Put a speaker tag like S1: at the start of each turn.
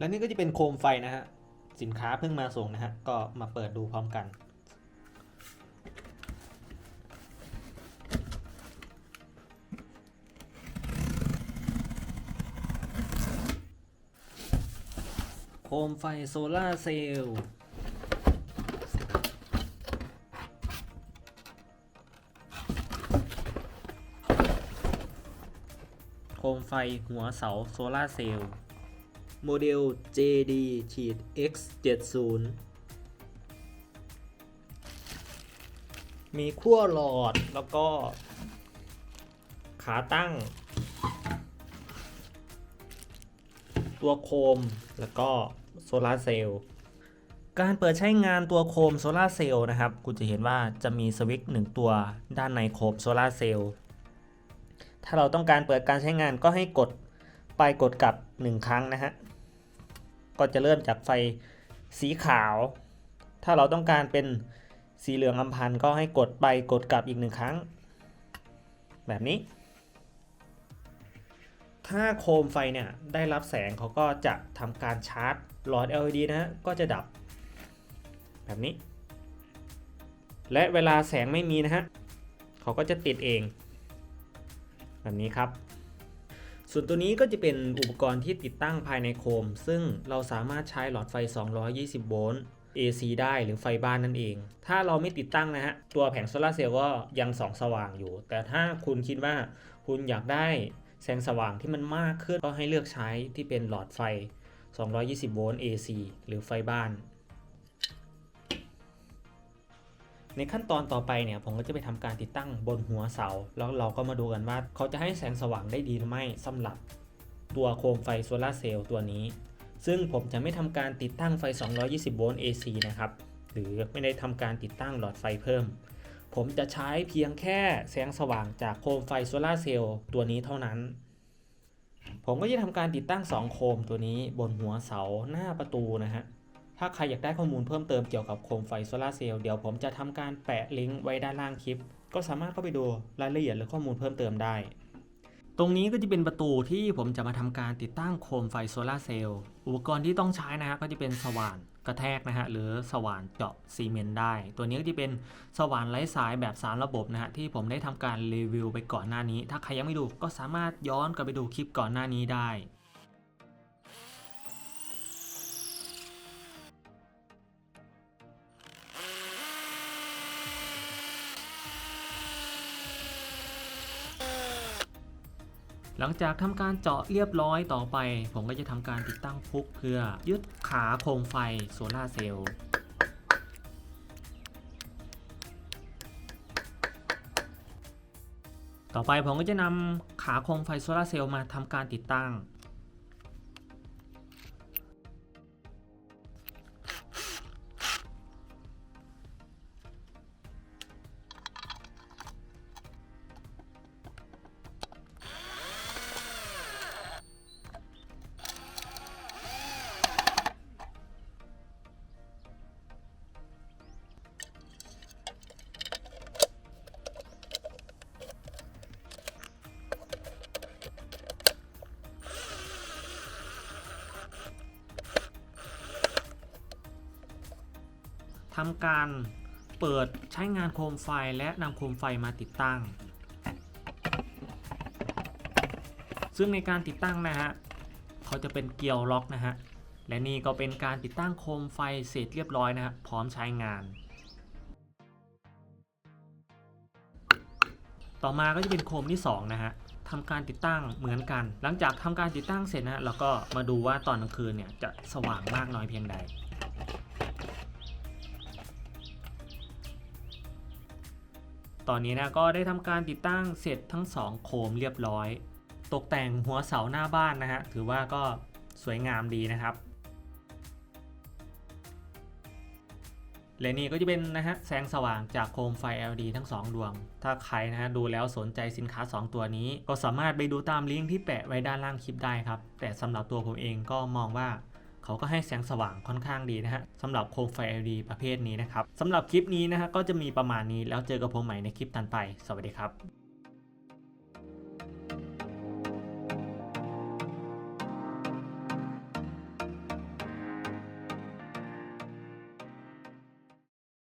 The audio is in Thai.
S1: แล้วนี่ก็จะเป็นโคมไฟนะฮะ สินค้าเพิ่งมาส่งนะฮะ ก็มาเปิดดูพร้อมกัน โคมไฟโซลาเซลล์โคมไฟหัวเสาโซลาเซลล์ โมเดล JD X70 มีขั้วหลอดแล้วก็ขาตั้ง ตัวโคมแล้วก็โซลาร์เซลล์การเปิดใช้งานตัวโคมโซลาร์เซลล์นะครับ คุณจะเห็นว่าจะมีสวิตช์หนึ่งตัวด้านในโคมโซลาร์เซลล์ถ้าเราต้องการเปิดการใช้งานก็ให้กดไปกดกลับ 1 ครั้งนะฮะ ก็จะเริ่มจากไฟสีขาว ถ้าเราต้องการเป็นสีเหลืองอำพันธ์ก็ให้กดไปกดกลับอีกหนึ่งครั้ง แบบนี้ ถ้าโคมไฟเนี่ยได้รับแสงเขาก็จะทำการชาร์จหลอด LED นะฮะก็จะดับ แบบนี้ และเวลาแสงไม่มีนะฮะเขาก็จะติดเอง แบบนี้ครับ ส่วนตัวนี้ก็จะเป็นอุปกรณ์ที่ติดตั้งภายในโคม ซึ่งเราสามารถใช้หลอดไฟ 220 โวลต์ AC ได้หรือไฟบ้านนั่นเอง ถ้าเราไม่ติดตั้งนะฮะ ตัวแผงโซลาเซลล์ก็ยังส่องสว่างอยู่ แต่ถ้าคุณคิดว่าคุณอยากได้แสงสว่างที่มันมากขึ้นก็ให้เลือกใช้ที่เป็นหลอดไฟ 220 โวลต์ AC หรือไฟบ้าน ในขั้นตอนต่อไปเนี่ยผมก็จะไปทำการติดตั้งบนหัวเสา แล้วเราก็มาดูกันว่า เขาจะให้แสงสว่างได้ดีหรือไม่สำหรับตัวโคมไฟโซลาเซลล์ตัวนี้ ซึ่งผมจะไม่ทำการติดตั้งไฟ 220 โวลต์ AC นะครับ หรือไม่ได้ทำการติดตั้งหลอดไฟเพิ่ม ผมจะใช้เพียงแค่แสงสว่างจากโคมไฟโซลาเซลล์ตัวนี้เท่านั้น ผมก็จะทำการติดตั้ง 2 โคมตัวนี้บนหัวเสาหน้าประตูนะฮะ ถ้าใครอยากได้ข้อมูลเพิ่มเติมเกี่ยวกับโคมไฟโซลาเซลล์เดี๋ยวผมจะทำการแปะลิงก์ไว้ด้านล่างคลิป ก็สามารถเข้าไปดูรายละเอียดหรือข้อมูลเพิ่มเติมได้ ตรงนี้ก็จะเป็นประตูที่ผมจะมาทำการติดตั้งโคมไฟโซลาเซลล์อุปกรณ์ที่ต้องใช้นะฮะก็จะเป็นสว่านกระแทกนะฮะหรือสว่านเจาะซีเมนต์ได้ ตัวนี้ก็จะเป็นสว่านไร้สายแบบสามระบบนะฮะที่ผมได้ทำการรีวิวไปก่อนหน้านี้ ถ้าใครยังไม่ดูก็สามารถย้อนกลับไปดูคลิปก่อนหน้านี้ได้ หลังจากทำการเจาะเรียบร้อยต่อไป ผมก็จะทำการติดตั้งพุกเพื่อยึดขาโคมไฟโซลาเซลล์ต่อไปผมก็จะนำขาโคมไฟโซลาเซลล์มาทำการติดตั้ง ทำการเปิดใช้งานโคมไฟและนำโคมไฟมาติดตั้ง ซึ่งในการติดตั้งนะฮะเขาจะเป็นเกลียวล็อกนะฮะและนี่ก็เป็นการติดตั้งโคมไฟเสร็จเรียบร้อยนะฮะพร้อมใช้งาน ต่อมาก็จะเป็นโคมที่2นะฮะทำการติดตั้งเหมือนกัน หลังจากทำการติดตั้งเสร็จนะฮะเราก็มาดูว่าตอนกลางคืนเนี่ยจะสว่างมากน้อยเพียงใด ตอนนี้นะก็ได้ทำการติดตั้งเสร็จทั้ง 2 โคมเรียบร้อย ตกแต่งหัวเสาหน้าบ้านนะฮะถือว่าก็สวยงามดีนะครับ และนี่ก็จะเป็นนะฮะแสงสว่างจากโคมไฟ LED ทั้ง 2 ดวง ถ้าใครนะฮะดูแล้วสนใจสินค้า 2 ตัวนี้ ก็สามารถไปดูตามลิงก์ที่แปะไว้ด้านล่างคลิปได้ครับ แต่สำหรับตัวผมเองก็มองว่า เขาก็ให้แสงสว่างค่อนข้างดีนะฮะสำหรับโคมไฟ LED ประเภทนี้นะครับสำหรับคลิปนี้นะฮะก็จะมีประมาณนี้แล้วเจอกับผมใหม่ในคลิปต่อไป สวัสดีครับ